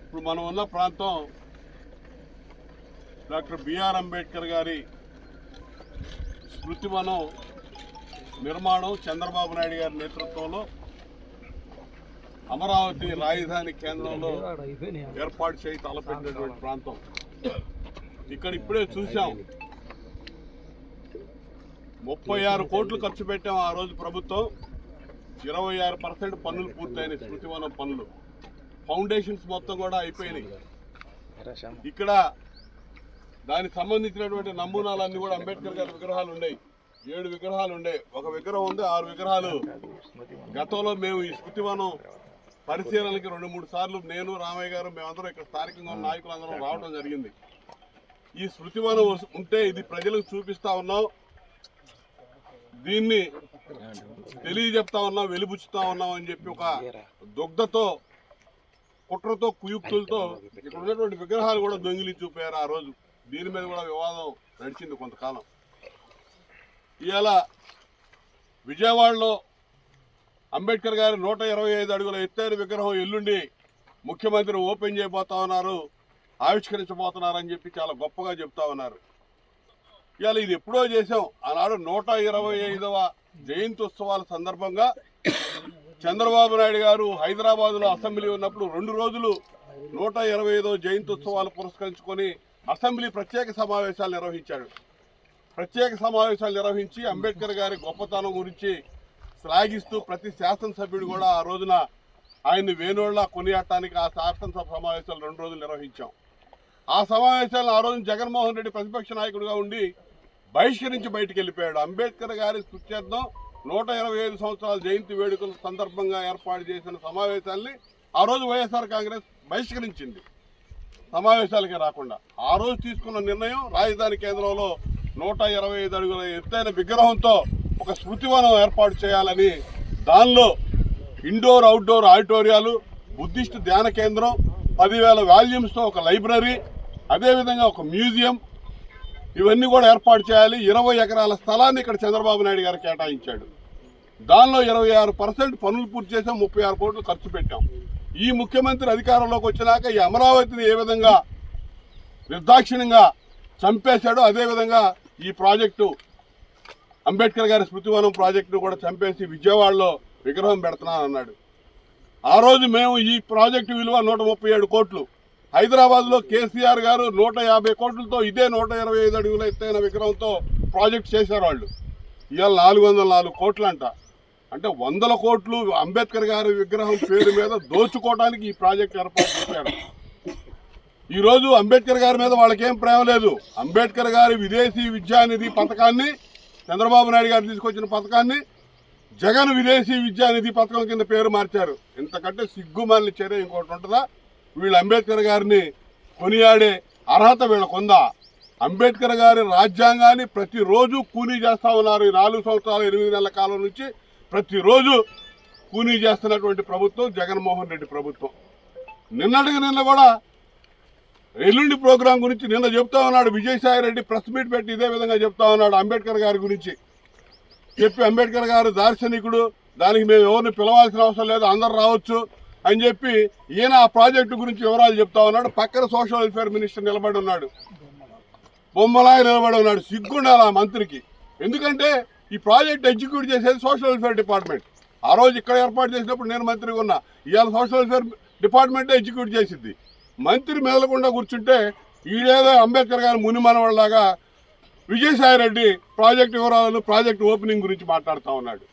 ఇప్పుడు మనం ఉన్న ప్రాంతం డాక్టర్ బిఆర్ అంబేద్కర్ గారి స్మృతివనం నిర్మాణం చంద్రబాబు నాయుడు గారి నేతృత్వంలో అమరావతి రాజధాని కేంద్రంలో ఏర్పాటు చేయి తలపెట్టినటువంటి ప్రాంతం. ఇక్కడ ఇప్పుడే చూసాం ముప్పై ఆరు కోట్లు ఖర్చు పెట్టాం ఆ రోజు ప్రభుత్వం. ఇరవై ఆరు పర్సెంట్ పనులు పూర్తయినాయి స్మృతివనం పనులు ఫౌండేషన్స్ మొత్తం కూడా అయిపోయినాయి. ఇక్కడ దానికి సంబంధించినటువంటి నమూనాలన్నీ కూడా అంబేద్కర్ గారి విగ్రహాలు ఉన్నాయి. ఏడు విగ్రహాలు ఉండే. ఒక విగ్రహం ఉంది ఆరు విగ్రహాలు. గతంలో మేము ఈ స్మృతివనం పరిశీలనకి రెండు మూడు సార్లు నేను రామయ్య గారు మేమందరం ఇక్కడ స్థానికంగా ఉన్న నాయకులందరం రావడం జరిగింది. ఈ స్మృతివనం ఉంటే ఇది ప్రజలకు చూపిస్తా ఉన్నాం. దీన్ని తెలియజెప్తా ఉన్నాం వెలిబుచ్చుతా ఉన్నాం అని చెప్పి ఒక దుగ్ధతో కుట్రతో కుయుక్తులతో ఇక్కడ ఉన్నటువంటి విగ్రహాలు కూడా దొంగిలించి చూపారు ఆ రోజు. దీని మీద కూడా వివాదం నడిచింది కొంతకాలం. ఇవాళ విజయవాడలో అంబేద్కర్ గారి నూట ఇరవై ఐదు అడుగుల ఎత్తైన విగ్రహం ఎల్లుండి ముఖ్యమంత్రి ఓపెన్ చేయబోతా ఉన్నారు ఆవిష్కరించబోతున్నారని చెప్పి చాలా గొప్పగా చెప్తా ఉన్నారు. ఇవాళ ఇది ఎప్పుడో చేసాం ఆనాడు నూట ఇరవై ఐదవ జయంతి ఉత్సవాల సందర్భంగా చంద్రబాబు నాయుడు గారు హైదరాబాద్లో అసెంబ్లీ ఉన్నప్పుడు రెండు రోజులు నూట ఇరవై ఐదో జయంతి ఉత్సవాలు పురస్కరించుకొని అసెంబ్లీ ప్రత్యేక సమావేశాలు నిర్వహించాడు. ప్రత్యేక సమావేశాలు నిర్వహించి అంబేద్కర్ గారి గొప్పతనం గురించి శ్లాఘిస్తూ ప్రతి శాసనసభ్యుడు కూడా ఆ రోజున ఆయన్ని వేణోళ్ళ కొనియాడటానికి ఆ శాసనసభ సమావేశాలు రెండు రోజులు నిర్వహించాం. ఆ సమావేశాలను ఆ రోజు జగన్మోహన్ రెడ్డి ప్రతిపక్ష నాయకుడిగా ఉండి బహిష్కరించి బయటికి వెళ్ళిపోయాడు. అంబేద్కర్ గారి స్మృత్యర్థం నూట ఇరవై ఐదు సంవత్సరాల జయంతి వేడుకల సందర్భంగా ఏర్పాటు చేసిన సమావేశాల్ని ఆ రోజు వైఎస్ఆర్ కాంగ్రెస్ బహిష్కరించింది. సమావేశాలకి రాకుండా ఆ రోజు తీసుకున్న నిర్ణయం రాజధాని కేంద్రంలో నూట ఇరవై ఐదు అడుగుల ఎత్తైన విగ్రహంతో ఒక స్మృతివనం ఏర్పాటు చేయాలని దానిలో ఇండోర్ అవుట్డోర్ ఆడిటోరియాలు బుద్ధిస్ట్ ధ్యాన కేంద్రం పదివేల వాల్యూమ్స్తో ఒక లైబ్రరీ అదేవిధంగా ఒక మ్యూజియం ఇవన్నీ కూడా ఏర్పాటు చేయాలి. ఇరవై ఎకరాల స్థలాన్ని ఇక్కడ చంద్రబాబు నాయుడు గారు కేటాయించాడు. దానిలో ఇరవై ఆరు పర్సెంట్ పనులు పూర్తి చేసాం. ముప్పై ఆరు కోట్లు ఖర్చు పెట్టాం. ఈ ముఖ్యమంత్రి అధికారంలోకి వచ్చినాక ఈ అమరావతిని ఏ విధంగా నిర్దాక్షిణ్యంగా చంపేశాడో అదేవిధంగా ఈ ప్రాజెక్టు అంబేద్కర్ గారి స్మృతివనం ప్రాజెక్టును కూడా చంపేసి విజయవాడలో విగ్రహం పెడుతున్నాను అన్నాడు ఆ రోజు మేము ఈ ప్రాజెక్టు విలువ నూట ముప్పై హైదరాబాద్లో హైదరాబాద్లో కేసీఆర్ గారు నూట యాభై కోట్లతో ఇదే నూట ఇరవై ఐదు అడుగుల ఎత్తైన విగ్రహంతో ప్రాజెక్ట్ చేశారు వాళ్ళు. ఇవాళ నాలుగు వందల నాలుగు కోట్లు అంట అంటే వందల కోట్లు అంబేద్కర్ గారి విగ్రహం పేరు మీద దోచుకోవడానికి ఈ ప్రాజెక్ట్ ఏర్పాటు చేశారు. ఈరోజు అంబేద్కర్ గారి మీద వాళ్ళకేం ప్రేమ లేదు. అంబేద్కర్ గారి విదేశీ విద్యానిధి పథకాన్ని చంద్రబాబు నాయుడు గారు తీసుకొచ్చిన పథకాన్ని జగన్ విదేశీ విద్యానిధి పథకం కింద పేరు మార్చారు. ఇంతకంటే సిగ్గుమాలిన చర్య ఇంకోటి ఉంటుందా? వీళ్ళు అంబేద్కర్ గారిని కొనియాడే అర్హత వీళ్ళకుందా అంబేద్కర్ గారి రాజ్యాంగాన్ని ప్రతిరోజు కూనీ చేస్తా ఉన్నారు ఈ నాలుగు సంవత్సరాల ఎనిమిది నెలల కాలం నుంచి. ప్రతిరోజు కూనీ చేస్తున్నటువంటి ప్రభుత్వం జగన్మోహన్ రెడ్డి ప్రభుత్వం. నిన్నటికి నిన్న కూడా ఎల్లుండి ప్రోగ్రాం గురించి నిన్న చెప్తా ఉన్నాడు విజయసాయి రెడ్డి ప్రెస్ మీట్ పెట్టి ఇదే విధంగా చెప్తా ఉన్నాడు అంబేద్కర్ గారి గురించి. చెప్పి అంబేద్కర్ గారు దార్శనికుడు దానికి మేము ఎవరిని పిలవాల్సిన అవసరం లేదు అందరు రావచ్చు. అని చెప్పి ఈయన ఆ ప్రాజెక్టు గురించి వివరాలు చెప్తా ఉన్నాడు. పక్కన సోషల్ వెల్ఫేర్ మినిస్టర్ నిలబడి ఉన్నాడు. బొమ్మలాగా నిలబడి ఉన్నాడు. సిగ్గుండాలి ఆ మంత్రికి. ఎందుకంటే ఈ ప్రాజెక్ట్ ఎగ్జిక్యూట్ చేసేది సోషల్ వెల్ఫేర్ డిపార్ట్మెంట్. ఆ రోజు ఇక్కడ ఏర్పాటు చేసినప్పుడు నేను మంత్రిగా ఉన్నా. ఇవాళ సోషల్ వెల్ఫేర్ డిపార్ట్మెంటే ఎగ్జిక్యూట్ చేసింది. మంత్రి మెదలకుండా కూర్చుంటే ఈడేదో అంబేద్కర్ గారి ముని మనవాళ్ళలాగా విజయసాయి రెడ్డి ప్రాజెక్ట్ వివరాలను ప్రాజెక్ట్ ఓపెనింగ్ గురించి మాట్లాడుతూ ఉన్నాడు.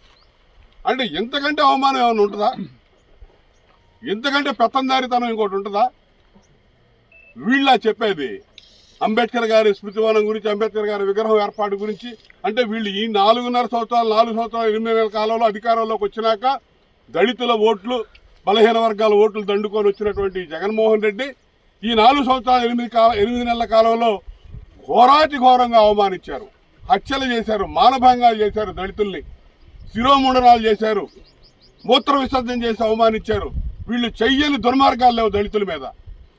అంటే ఎంతకంటే అవమానం ఏమైనా ఉంటుందా? ఎంతకంటే పెత్తందారితనం ఇంకోటి ఉంటుందా? వీళ్ళ చెప్పేది అంబేద్కర్ గారి స్మృతివనం గురించి అంబేద్కర్ గారి విగ్రహం ఏర్పాటు గురించి. అంటే వీళ్ళు ఈ నాలుగున్నర సంవత్సరాలు నాలుగు సంవత్సరాలు ఎనిమిది నెలల కాలంలో అధికారంలోకి వచ్చినాక దళితుల ఓట్లు బలహీన వర్గాల ఓట్లు దండుకొని వచ్చినటువంటి జగన్మోహన్ రెడ్డి ఈ నాలుగు సంవత్సరాలు ఎనిమిది కాల ఎనిమిది నెలల కాలంలో ఘోరాతి ఘోరంగా అవమానించారు. హత్యలు చేశారు మానభంగాలు చేశారు దళితుల్ని. శిరోముండనాలు చేశారు మూత్ర విసర్జన చేసి అవమానించారు. వీళ్ళు చెయ్యని దుర్మార్గాలు లేవు దళితుల మీద.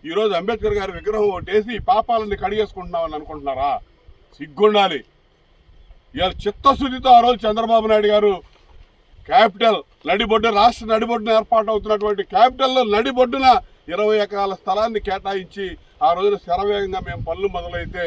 ఈరోజు అంబేద్కర్ గారి విగ్రహం ఒకటేసి పాపాలని కడిగేసుకుంటున్నామని అనుకుంటున్నారా? సిగ్గుండాలి. ఇవాళ చిత్తశుద్ధితో ఆ రోజు చంద్రబాబు నాయుడు గారు క్యాపిటల్ నడిబొడ్డు రాష్ట్ర నడిబొడ్డున ఏర్పాటు అవుతున్నటువంటి క్యాపిటల్లో నడిబొడ్డున ఇరవై ఎకరాల స్థలాన్ని కేటాయించి ఆ రోజున శరవేగంగా మేము పనులు మొదలైతే